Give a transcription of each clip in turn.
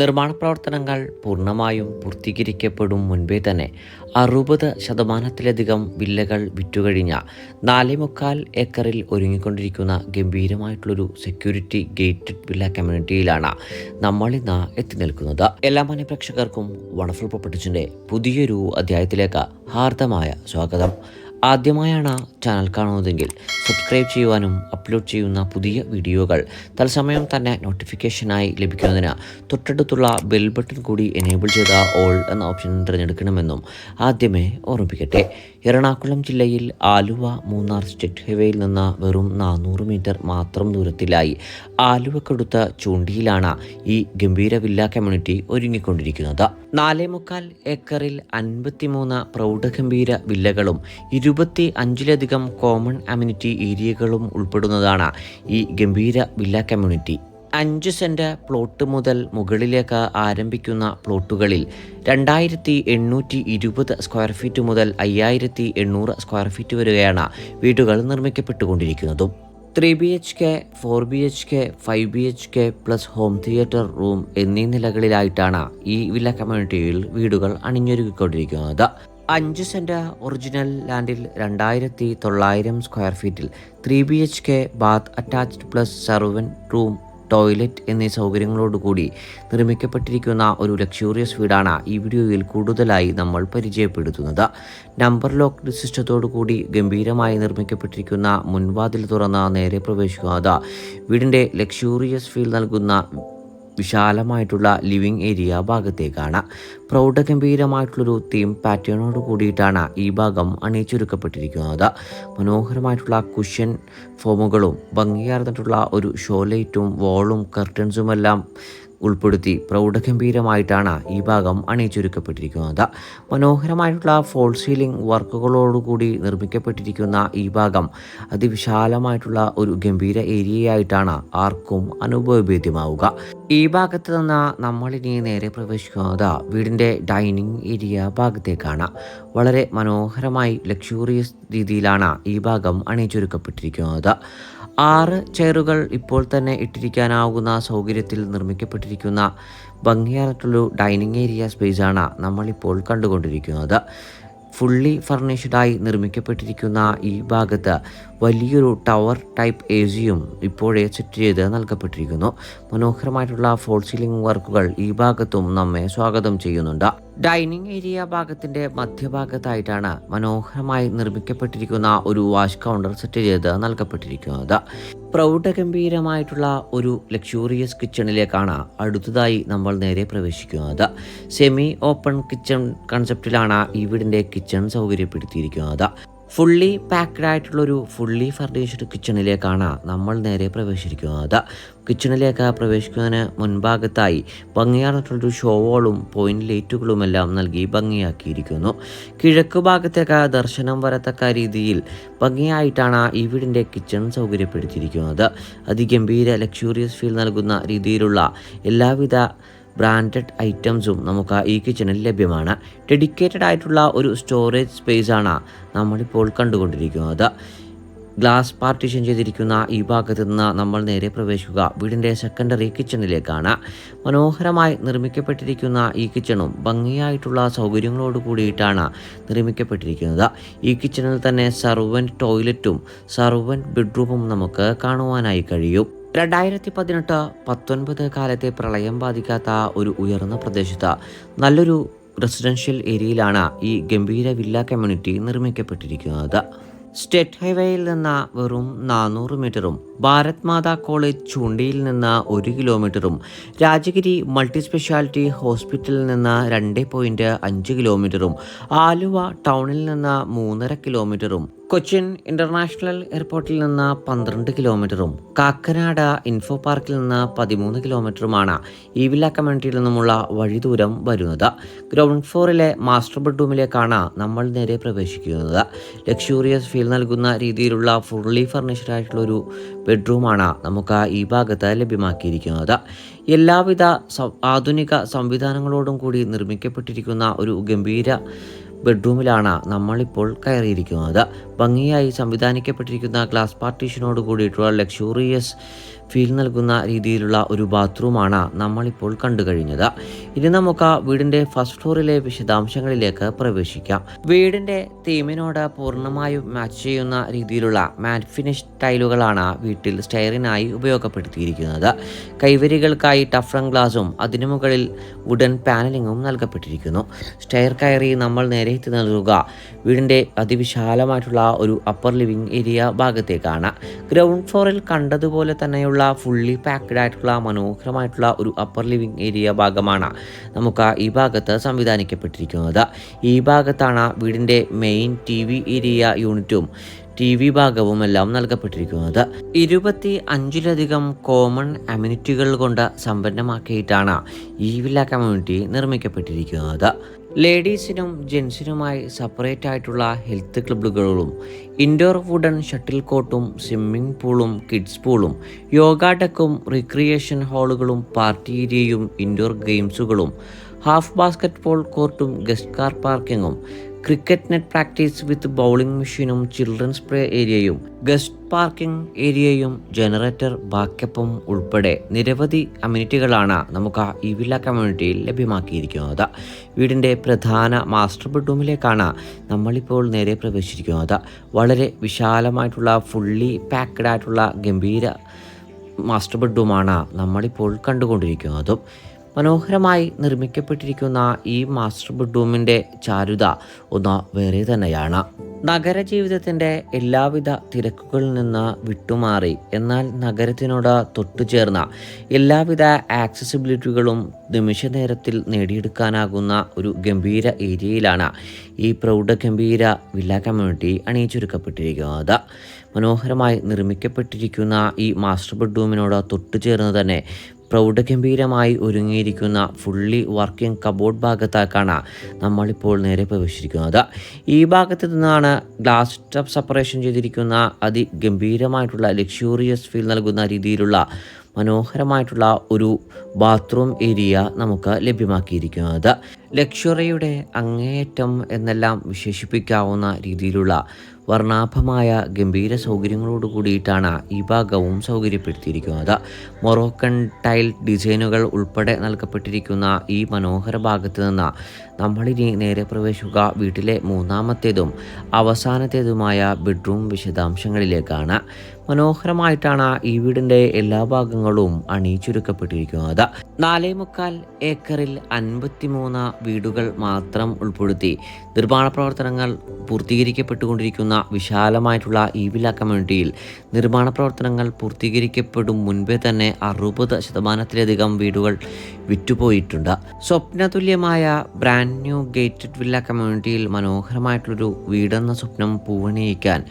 നിർമ്മാണ പ്രവർത്തനങ്ങൾ പൂർണമായും പൂർത്തീകരിക്കപ്പെടും മുൻപേ തന്നെ അറുപത് ശതമാനത്തിലധികം വില്ലകൾ വിറ്റുകഴിഞ്ഞ നാലേ മുക്കാൽ ഏക്കറിൽ ഒരുങ്ങിക്കൊണ്ടിരിക്കുന്ന ഗംഭീരമായിട്ടുള്ളൊരു സെക്യൂരിറ്റി ഗേറ്റഡ് വില്ല കമ്മ്യൂണിറ്റിയിലാണ് നമ്മൾ ഇന്ന് എത്തി നിൽക്കുന്നത്. എല്ലാ മാന്യ പ്രേക്ഷകർക്കും വണ്ടർഫുൾ പുതിയൊരു അധ്യായത്തിലേക്ക് ഹാർദമായ സ്വാഗതം. ആദ്യമായാണ് ചാനൽ കാണുന്നതെങ്കിൽ സബ്സ്ക്രൈബ് ചെയ്യുവാനും അപ്ലോഡ് ചെയ്യുന്ന പുതിയ വീഡിയോകൾ തത്സമയം തന്നെ നോട്ടിഫിക്കേഷനായി ലഭിക്കുന്നതിന് തൊട്ടടുത്തുള്ള ബെൽ ബട്ടൺ കൂടി എനേബിൾ ചെയ്ത ഓൾ എന്ന ഓപ്ഷൻ തിരഞ്ഞെടുക്കണമെന്നും ആദ്യമേ ഓർമ്മിപ്പിക്കട്ടെ. എറണാകുളം ജില്ലയിൽ ആലുവ മൂന്നാർ സ്റ്റേറ്റ് ഹൈവേയിൽ നിന്ന് വെറും നാനൂറ് മീറ്റർ മാത്രം ദൂരത്തിലായി ആലുവക്കടുത്ത ചൂണ്ടിയിലാണ് ഈ ഗംഭീര വില്ല കമ്മ്യൂണിറ്റി ഒരുങ്ങിക്കൊണ്ടിരിക്കുന്നത്. നാലേ മുക്കാൽ ഏക്കറിൽ അൻപത്തിമൂന്ന് പ്രൗഢഗംഭീര വില്ലകളും ഇരുപത്തി അഞ്ചിലധികം കോമൺ അമ്യൂണിറ്റി ഏരിയകളും ഉൾപ്പെടുന്നതാണ് ഈ ഗംഭീര വില്ല കമ്മ്യൂണിറ്റി അഞ്ച് സെന്റ് പ്ലോട്ട് മുതൽ മുകളിലേക്ക് ആരംഭിക്കുന്ന പ്ലോട്ടുകളിൽ രണ്ടായിരത്തി എണ്ണൂറ്റി ഇരുപത് സ്ക്വയർ ഫീറ്റ് മുതൽ അയ്യായിരത്തി എണ്ണൂറ് സ്ക്വയർ ഫീറ്റ് വരെയാണ് വീടുകൾ നിർമ്മിക്കപ്പെട്ടുകൊണ്ടിരിക്കുന്നതും. Three B H K four B H K five B H K plus home theatre room എന്നീ നിലകളിലായിട്ടാണ് ഈ വില്ല കമ്മ്യൂണിറ്റിയിൽ വീടുകൾ അണിഞ്ഞൊരുക്കിക്കൊണ്ടിരിക്കുന്നത്. അഞ്ച് സെന്റ് ഒറിജിനൽ ലാൻഡിൽ രണ്ടായിരത്തി തൊള്ളായിരം സ്ക്വയർ ഫീറ്റിൽ three B H K bath attached plus servant room toilet എന്നീ സൗകര്യങ്ങളോടുകൂടി നിർമ്മിക്കപ്പെട്ടിരിക്കുന്ന ഒരു ലക്ഷൂറിയസ് വീടാണ് ഈ വീഡിയോയിൽ കൂടുതലായി നമ്മൾ പരിചയപ്പെടുത്തുന്നത്. നമ്പർ ലോക്ക് സിസ്റ്റത്തോടു കൂടി ഗംഭീരമായി നിർമ്മിക്കപ്പെട്ടിരിക്കുന്ന മുൻവാതിൽ തുറന്ന നേരെ പ്രവേശിക്കുന്നത് വീടിന്റെ ലക്ഷൂറിയസ് ഫീൽ നൽകുന്ന വിശാലമായിട്ടുള്ള ലിവിംഗ് ഏരിയ ഭാഗത്തേക്കാണ്. പ്രൗഢഗംഭീരമായിട്ടുള്ളൊരു തീം പാറ്റേണോട് കൂടിയിട്ടാണ് ഈ ഭാഗം അണിയിച്ചൊരുക്കപ്പെട്ടിരിക്കുന്നത്. മനോഹരമായിട്ടുള്ള കുഷ്യൻ ഫോമുകളും ഭംഗിയാർന്നിട്ടുള്ള ഒരു ഷോ ലൈറ്റും വോളും കർട്ടൻസുമെല്ലാം ഉൾപ്പെടുത്തി പ്രൗഢഗംഭീരമായിട്ടാണ് ഈ ഭാഗം അണിയിച്ചൊരുക്കപ്പെട്ടിരിക്കുന്നത് മനോഹരമായിട്ടുള്ള ഫോൾ സീലിംഗ് വർക്കുകളോടുകൂടി നിർമ്മിക്കപ്പെട്ടിരിക്കുന്ന ഈ ഭാഗം അതിവിശാലമായിട്ടുള്ള ഒരു ഗംഭീര ഏരിയയായിട്ടാണ് ആർക്കും അനുഭവഭേദ്യമാവുക. ഈ ഭാഗത്ത് നിന്ന് നമ്മളിനി നേരെ പ്രവേശിക്കുന്നത് വീടിന്റെ ഡൈനിങ് ഏരിയ ഭാഗത്തേക്കാണ്. വളരെ മനോഹരമായി ലക്ഷൂറിയസ് രീതിയിലാണ് ഈ ഭാഗം അണിയിച്ചൊരുക്കപ്പെട്ടിരിക്കുന്നത് ആറ് ചെയറുകൾ ഇപ്പോൾ തന്നെ ഇട്ടിരിക്കാനാവുന്ന സൗകര്യത്തിൽ നിർമ്മിക്കപ്പെട്ടിരിക്കുന്ന ഭംഗിയായിട്ടുള്ളൊരു ഡൈനിങ് ഏരിയ സ്പേസാണ് നമ്മളിപ്പോൾ കണ്ടുകൊണ്ടിരിക്കുന്നത്. ഫുള്ളി ഫർണിഷ്ഡായി നിർമ്മിക്കപ്പെട്ടിരിക്കുന്ന ഈ ഭാഗത്ത് വലിയൊരു ടവർ ടൈപ്പ് എ സിയും ഇപ്പോഴേ സെറ്റ് ചെയ്ത് നൽകപ്പെട്ടിരിക്കുന്നു. മനോഹരമായിട്ടുള്ള ഫോൾ സീലിംഗ് വർക്കുകൾ ഈ ഭാഗത്തും നമ്മെ സ്വാഗതം ചെയ്യുന്നുണ്ട്. ഡൈനിങ് ഏരിയ ഭാഗത്തിന്റെ മധ്യഭാഗത്തായിട്ടാണ് മനോഹരമായി നിർമ്മിക്കപ്പെട്ടിരിക്കുന്ന ഒരു വാഷ് കൗണ്ടർ സെറ്റ് ചെയ്ത് നൽകപ്പെട്ടിരിക്കുന്നത്. പ്രൗഢഗംഭീരമായിട്ടുള്ള ഒരു ലക്ഷൂറിയസ് കിച്ചണിലേക്കാണ് അടുത്തതായി നമ്മൾ നേരെ പ്രവേശിക്കുന്നത്. സെമി ഓപ്പൺ കിച്ചൺ കൺസെപ്റ്റിലാണ് ഈ വീടിന്റെ കിച്ചൺ സൗകര്യപ്പെടുത്തിയിരിക്കുന്നത്. ഫുള്ളി പാക്ഡ് ആയിട്ടുള്ളൊരു ഫുള്ളി ഫർണിഷ്ഡ് കിച്ചണിലേക്കാണ് നമ്മൾ നേരെ പ്രവേശിക്കുന്നത് കിച്ചണിലേക്ക് പ്രവേശിക്കുന്നതിന് മുൻഭാഗത്തായി ഭംഗിയാർന്നിട്ടുള്ളൊരു ഷോവോളും പോയിന്റ് ലൈറ്റുകളുമെല്ലാം നൽകി ഭംഗിയാക്കിയിരിക്കുന്നു. കിഴക്ക് ഭാഗത്തേക്ക് ദർശനം വരത്തക്ക രീതിയിൽ ഭംഗിയായിട്ടാണ് ഈ വീടിന്റെ കിച്ചൺ സൗകര്യപ്പെടുത്തിയിരിക്കുന്നത്. അതിഗംഭീര ലക്ഷൂറിയസ് ഫീൽ നൽകുന്ന രീതിയിലുള്ള എല്ലാവിധ ബ്രാൻഡഡ് ഐറ്റംസും നമുക്ക് ഈ കിച്ചണിൽ ലഭ്യമാണ്. ഡെഡിക്കേറ്റഡ് ആയിട്ടുള്ള ഒരു സ്റ്റോറേജ് സ്പേസ് ആണ് നമ്മളിപ്പോൾ കണ്ടുകൊണ്ടിരിക്കുന്നത്. ഗ്ലാസ് പാർട്ടീഷൻ ചെയ്തിരിക്കുന്ന ഈ ഭാഗത്ത് നിന്ന് നമ്മൾ നേരെ പ്രവേശിക്കുക. വീടിന്റെ സെക്കൻഡറി കിച്ചണിലേക്കാണ് മനോഹരമായി നിർമ്മിക്കപ്പെട്ടിരിക്കുന്ന ഈ കിച്ചണും ഭംഗിയായിട്ടുള്ള സൗകര്യങ്ങളോട് കൂടിയിട്ടാണ് നിർമ്മിക്കപ്പെട്ടിരിക്കുന്നത്. ഈ കിച്ചണിൽ തന്നെ സർവന്റ് ടോയ്ലറ്റും സർവന്റ് ബെഡ്റൂമും നമുക്ക് കാണുവാനായി കഴിയും. രണ്ടായിരത്തി പതിനെട്ട് പത്തൊൻപത് കാലത്തെ പ്രളയം ബാധിക്കാത്ത ഒരു ഉയർന്ന പ്രദേശത്ത് നല്ലൊരു റെസിഡൻഷ്യൽ ഏരിയയിലാണ് ഈ ഗംഭീര വില്ല കമ്മ്യൂണിറ്റി നിർമ്മിക്കപ്പെട്ടിരിക്കുന്നത്. സ്റ്റേറ്റ് ഹൈവേയിൽ നിന്ന് വെറും നാനൂറ് മീറ്ററും ഭാരത് മാതാ കോളേജ് ചൂണ്ടിയിൽ നിന്ന് ഒരു കിലോമീറ്ററും രാജഗിരി മൾട്ടി സ്പെഷ്യാലിറ്റി ഹോസ്പിറ്റലിൽ നിന്ന് രണ്ട് പോയിന്റ് അഞ്ച് കിലോമീറ്ററും ആലുവ ടൗണിൽ നിന്ന് മൂന്നര കിലോമീറ്ററും കൊച്ചിൻ ഇന്റർനാഷണൽ എയർപോർട്ടിൽ നിന്ന് പന്ത്രണ്ട് കിലോമീറ്ററും കാക്കനാട് ഇൻഫോ പാർക്കിൽ നിന്ന് പതിമൂന്ന് കിലോമീറ്ററുമാണ് ഈ വില്ല കമ്മ്യൂണിറ്റിയിൽ നിന്നുമുള്ള വഴിദൂരം വരുന്നത്. ഗ്രൗണ്ട് ഫ്ലോറിലെ മാസ്റ്റർ ബെഡ്റൂമിലേക്കാണ് നമ്മൾ നേരെ പ്രവേശിക്കുന്നത്. ലക്ഷൂറിയസ് ഫീൽ നൽകുന്ന രീതിയിലുള്ള ഫുള്ളി ഫർണിഷ്ഡ് ആയിട്ടുള്ള ഒരു ബെഡ്റൂമാണ് നമുക്ക് ഈ ഭാഗത്ത് ലഭ്യമാക്കിയിരിക്കുന്നത്. എല്ലാവിധ ആധുനിക സംവിധാനങ്ങളോടും കൂടി നിർമ്മിക്കപ്പെട്ടിരിക്കുന്ന ഒരു ഗംഭീര ബെഡ്റൂമിലാണ് നമ്മളിപ്പോൾ കയറിയിരിക്കുന്നത്. ഭംഗിയായി സംവിധാനിക്കപ്പെട്ടിരിക്കുന്ന ഗ്ലാസ് പാർട്ടീഷനോട് കൂടിയിട്ടുള്ള ലക്ഷൂറിയസ് ഫീൽ നൽകുന്ന രീതിയിലുള്ള ഒരു ബാത്റൂമാണ് നമ്മളിപ്പോൾ കണ്ടു കഴിഞ്ഞത്. ഇനി നമുക്ക് വീടിന്റെ ഫസ്റ്റ് ഫ്ലോറിലെ വിശദാംശങ്ങളിലേക്ക് പ്രവേശിക്കാം. വീടിന്റെ തീമിനോട് പൂർണമായും മാച്ച് ചെയ്യുന്ന രീതിയിലുള്ള മാറ്റ് ഫിനിഷ് ടൈലുകളാണ് വീട്ടിൽ സ്റ്റെയറിനായി ഉപയോഗപ്പെടുത്തിയിരിക്കുന്നത്. കൈവരികൾക്കായി ടഫ്രൺ ഗ്ലാസും അതിനു മുകളിൽ വുഡൻ പാനലിങ്ങും നൽകപ്പെട്ടിരിക്കുന്നു. സ്റ്റെയർ കയറി നമ്മൾ നേരെ എത്തി നൽകുക. വീടിന്റെ അതിവിശാലമായിട്ടുള്ള ഒരു അപ്പർ ലിവിംഗ് ഏരിയ ഭാഗത്തേക്കാണ്. ഗ്രൗണ്ട് ഫ്ലോറിൽ കണ്ടതുപോലെ തന്നെയുള്ള ഫുള്ളി പാക്ഡ് ആയിട്ടുള്ള മനോഹരമായിട്ടുള്ള ഒരു അപ്പർ ലിവിംഗ് ഏരിയ ഭാഗമാണ് നമുക്ക് ഈ ഭാഗത്ത് സംവിധാനിക്കപ്പെട്ടിരിക്കുന്നത്. ഈ ഭാഗത്താണ് വീടിന്റെ മെയിൻ ടി വി ഏരിയ യൂണിറ്റും ടി വി ഭാഗവും എല്ലാം നൽകപ്പെട്ടിരിക്കുന്നത്. ഇരുപത്തി അഞ്ചിലധികം കോമൺ അമ്യൂണിറ്റികൾ കൊണ്ട് സമ്പന്നമാക്കിയിട്ടാണ് ഈ വില്ല കമ്മ്യൂണിറ്റി നിർമ്മിക്കപ്പെട്ടിരിക്കുന്നത്. ലേഡീസിനും ജെൻസിനുമായി സെപ്പറേറ്റ് ആയിട്ടുള്ള ഹെൽത്ത് ക്ലബ്ബുകളും ഇൻഡോർ വുഡൻ ഷട്ടിൽ കോർട്ടും സ്വിമ്മിംഗ് പൂളും കിഡ്സ് പൂളും യോഗ ഡെക്കും റിക്രിയേഷൻ ഹാളുകളും പാർട്ടി ഏരിയയും ഇൻഡോർ ഗെയിംസുകളും ഹാഫ് ബാസ്ക്കറ്റ് ബോൾ കോർട്ടും guest car പാർക്കിങ്ങും cricket net practice with bowling മെഷീനും ചിൽഡ്രൻസ് പ്ലേ ഏരിയയും ഗസ്റ്റ് പാർക്കിംഗ് ഏരിയയും ജനറേറ്റർ ബാക്കപ്പും ഉൾപ്പെടെ നിരവധി അമ്യൂണിറ്റികളാണ് നമുക്ക് ഈ വില്ല കമ്മ്യൂണിറ്റിയിൽ ലഭ്യമാക്കിയിരിക്കുന്നത്. വീടിന്റെ പ്രധാന മാസ്റ്റർ ബെഡ്റൂമിലേക്കാണ് നമ്മളിപ്പോൾ നേരെ പ്രവേശിച്ചിരിക്കുന്നത്. വളരെ വിശാലമായിട്ടുള്ള ഫുള്ളി പാക്ക്ഡ് ആയിട്ടുള്ള ഗംഭീര മാസ്റ്റർ ബെഡ്റൂമാണ് നമ്മളിപ്പോൾ കണ്ടുകൊണ്ടിരിക്കുന്നതും. മനോഹരമായി നിർമ്മിക്കപ്പെട്ടിരിക്കുന്ന ഈ മാസ്റ്റർ ബെഡ്റൂമിന്റെ ചാരുത ഒന്ന് വേറെ തന്നെയാണ്. നഗരജീവിതത്തിന്റെ എല്ലാവിധ തിരക്കുകളിൽ നിന്ന് വിട്ടുമാറി. എന്നാൽ നഗരത്തിനോട് തൊട്ടുചേർന്ന എല്ലാവിധ ആക്സസിബിലിറ്റികളും നിമിഷ നേരത്തിൽ നേടിയെടുക്കാനാകുന്ന ഒരു ഗംഭീര ഏരിയയിലാണ് ഈ പ്രൗഢഗംഭീര വില്ല കമ്മ്യൂണിറ്റി അണിയിച്ചൊരുക്കപ്പെട്ടിരിക്കുന്നത്. മനോഹരമായി നിർമ്മിക്കപ്പെട്ടിരിക്കുന്ന ഈ മാസ്റ്റർ ബെഡ്റൂമിനോട് തൊട്ടുചേർന്ന് തന്നെ പ്രൗഢഗംഭീരമായി ഒരുങ്ങിയിരിക്കുന്ന ഫുള്ളി വർക്കിംഗ് കബോർഡ് ഭാഗത്തേക്കാണ് നമ്മളിപ്പോൾ നേരെ പ്രവേശിച്ചിരിക്കുന്നത്. ഈ ഭാഗത്ത് നിന്നാണ് ഗ്ലാസ് ടപ്പ് സെപ്പറേഷൻ ചെയ്തിരിക്കുന്ന അതിഗംഭീരമായിട്ടുള്ള ലക്ഷൂറിയസ് ഫീൽ നൽകുന്ന രീതിയിലുള്ള മനോഹരമായിട്ടുള്ള ഒരു ബാത്റൂം ഏരിയ നമുക്ക് ലഭ്യമാക്കിയിരിക്കുന്നത്. ലക്ഷറിയുടെ അങ്ങേയറ്റം എന്നെല്ലാം വിശേഷിപ്പിക്കാവുന്ന രീതിയിലുള്ള വർണാഭമായ ഗംഭീര സൗകര്യങ്ങളോട് കൂടിയിട്ടാണ് ഈ ഭാഗവും സൗകര്യപ്പെടുത്തിയിരിക്കുന്നത്. മൊറോക്കൻ ടൈൽ ഡിസൈനുകൾ ഉൾപ്പെടെ നൽകപ്പെട്ടിരിക്കുന്ന ഈ മനോഹര ഭാഗത്ത് നിന്ന് നമ്മളിനി നേരെ പ്രവേശിക്കുക വീട്ടിലെ മൂന്നാമത്തേതും അവസാനത്തേതുമായ ബെഡ്റൂം വിശദാംശങ്ങളിലേക്കാണ്. മനോഹരമായിട്ടാണ് ഈ വീടിന്റെ എല്ലാ ഭാഗങ്ങളും അണിയിച്ചൊരുക്കപ്പെട്ടിരിക്കുന്നത്. നാലേ മുക്കാൽ ഏക്കറിൽ അൻപത്തിമൂന്ന് വീടുകൾ മാത്രം ഉൾപ്പെടുത്തി നിർമ്മാണ പ്രവർത്തനങ്ങൾ പൂർത്തീകരിക്കപ്പെട്ടുകൊണ്ടിരിക്കുന്ന വിശാലമായിട്ടുള്ള ഈ വില കമ്മ്യൂണിറ്റിയിൽ നിർമ്മാണ പ്രവർത്തനങ്ങൾ പൂർത്തീകരിക്കപ്പെടും മുൻപേ തന്നെ അറുപത് ശതമാനത്തിലധികം വീടുകൾ വിറ്റുപോയിട്ടുണ്ട്. സ്വപ്നതുല്യമായ ബ്രാൻഡ് ന്യൂ ഗേറ്റഡ് വില്ല കമ്മ്യൂണിറ്റിയിൽ മനോഹരമായിട്ടുള്ളൊരു വീടെന്ന സ്വപ്നം പൂവണിയിക്കാൻ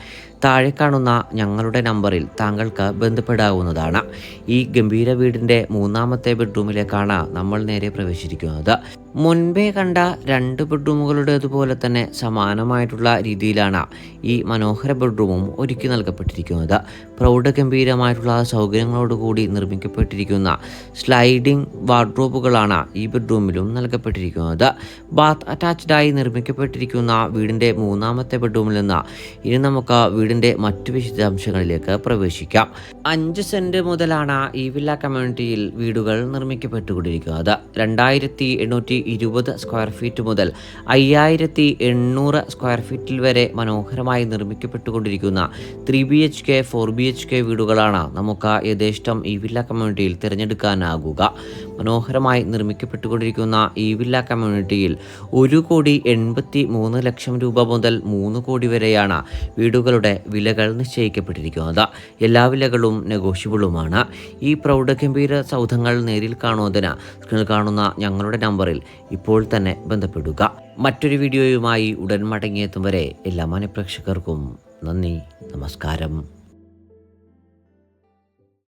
താഴെ കാണുന്ന ഞങ്ങളുടെ നമ്പറിൽ താങ്കൾക്ക് ബന്ധപ്പെടാവുന്നതാണ്. ഈ ഗംഭീര വീടിന്റെ മൂന്നാമത്തെ ബെഡ്റൂമിലേക്കാണ് നമ്മൾ നേരെ പ്രവേശിച്ചിരിക്കുന്നത്. മുൻപേ കണ്ട രണ്ട് ബെഡ്റൂമുകളുടേതുപോലെ തന്നെ സമാനമായിട്ടുള്ള രീതിയിലാണ് ഈ മനോഹര ബെഡ്റൂമും ഒരുക്കി നൽകപ്പെട്ടിരിക്കുന്നത്. പ്രൗഢഗംഭീരമായിട്ടുള്ള സൗകര്യങ്ങളോടുകൂടി നിർമ്മിക്കപ്പെട്ടിരിക്കുന്ന സ്ലൈഡിംഗ് വാർഡ്രോബുകളാണ് ഈ ബെഡ്റൂമിലും നൽകപ്പെട്ടിരിക്കുന്നത്. ബാത്ത് അറ്റാച്ച്ഡായി നിർമ്മിക്കപ്പെട്ടിരിക്കുന്ന വീടിന്റെ മൂന്നാമത്തെ ബെഡ്റൂമിൽ നിന്ന് ഇനി നമുക്ക് വീടിന്റെ മറ്റു വിശദാംശങ്ങളിലേക്ക് പ്രവേശിക്കാം. അഞ്ച് സെന്റ് മുതലാണ് ഈ വില്ല കമ്മ്യൂണിറ്റിയിൽ വീടുകൾ നിർമ്മിക്കപ്പെട്ടുകൊണ്ടിരിക്കുന്നത്. രണ്ടായിരത്തി എണ്ണൂറ്റി ഇരുപത് സ്ക്വയർ ഫീറ്റ് മുതൽ അയ്യായിരത്തി എണ്ണൂറ് സ്ക്വയർ ഫീറ്റിൽ വരെ മനോഹരമായി നിർമ്മിക്കപ്പെട്ടുകൊണ്ടിരിക്കുന്ന three B H K four B H K വീടുകളാണ് നമുക്ക് യഥേഷ്ടം ഈ വില്ല കമ്മ്യൂണിറ്റിയിൽ തിരഞ്ഞെടുക്കാനാകുക. മനോഹരമായി നിർമ്മിക്കപ്പെട്ടുകൊണ്ടിരിക്കുന്ന ഈ വില്ല കമ്മ്യൂണിറ്റിയിൽ ഒരു കോടി എൺപത്തി മൂന്ന് ലക്ഷം രൂപ മുതൽ മൂന്ന് കോടി വരെയാണ് വീടുകളുടെ വിലകൾ നിശ്ചയിക്കപ്പെട്ടിരിക്കുന്നത്. എല്ലാ വിലകളും നെഗോഷ്യബിളുമാണ്. ഈ പ്രൗഢഗംഭീര സൗധങ്ങൾ നേരിൽ കാണുന്നതിന് സ്ക്രീനിൽ കാണുന്ന ഞങ്ങളുടെ നമ്പറിൽ ഇപ്പോൾ തന്നെ ബന്ധപ്പെടുക. മറ്റൊരു വീഡിയോയുമായി ഉടൻ മടങ്ങിയെത്തും വരെ എല്ലാ മാന്യപ്രേക്ഷകർക്കും നന്ദി നമസ്കാരം.